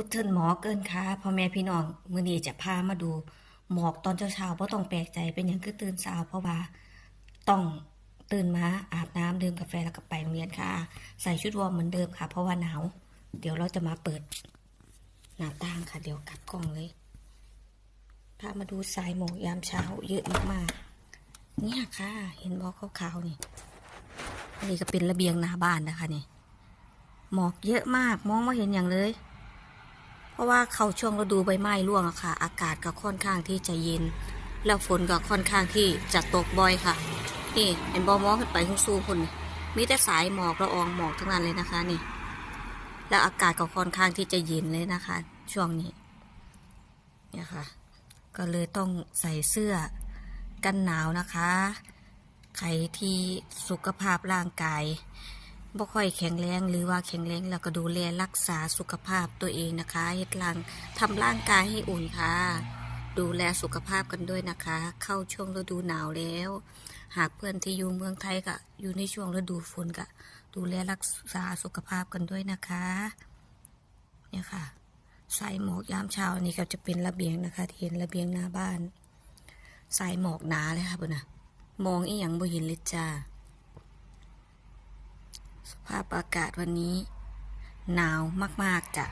กุดเทินหมอเกินค่ะพ่อแม่พี่น้องมื้อนี้จะพามาดูหมอกตอนเช้าๆบ่ต้องแปลกใจเป็นหยังคือตื่นเช้าเพราะว่าต้องตื่นมาอาบน้ำดื่มกาแฟแล้วก็ไปโรงเรียนค่ะ ใส่ชุดวอร์มเหมือนเดิมค่ะ เพราะว่าหนาว เดี๋ยวเราจะมาเปิด หน้าต่างค่ะ เดี๋ยวกลับกล้องเลยพามาดูสายหมอกยามเช้าเยอะมากๆเนี่ยค่ะ เห็นบอกขาวๆนี่นนี้ก็เป็นระเบียงหน้าบ้านนะคะนี่หมอกเยอะมากมองไม่เห็นอย่างเลย ราะว่าเขาช่วงฤดูใบไม้ร่วงอะค่ะ อากาศก็ค่อนข้างที่จะเย็น แล้วฝนก็ค่อนข้างที่จะตกบ่อยค่ะ นี่เห็นบอมองขึ้นไปทุ่งสู้คนมีแต่สายหมอกละอองหมอกทั้งนั้นเลยนะคะนี่ แล้วอากาศก็ค่อนข้างที่จะเย็นเลยนะคะ ช่วงนี้เนี่ยค่ะ ก็เลยต้องใส่เสื้อกันหนาวนะคะ ใครที่สุขภาพร่างกาย บ่ค่อยแข็งแรงหรือว่าแข็งแรงแล้วก็ดูแลรักษาสุขภาพตัวเองนะคะเฮ็ดร่างทำร่างกายให้อุ่นค่ะ ดูแลสุขภาพกันด้วยนะคะ เข้าช่วงฤดูหนาวแล้ว หากเพื่อนที่อยู่เมืองไทยก็อยู่ในช่วงฤดูฝนก็ดูแลรักษาสุขภาพกันด้วยนะคะ เนี่ยค่ะใส่หมอกยามเช้าอันนี้ก็จะเป็นระเบียงนะคะที่เห็นระเบียงหน้าบ้านใส่หมอกหนาเลยค่ะเพื่อนะมองอีหยังบ่เห็นเลยจ้า ภาพอากาศวันนี้ หนาวมาก ๆจ้ะ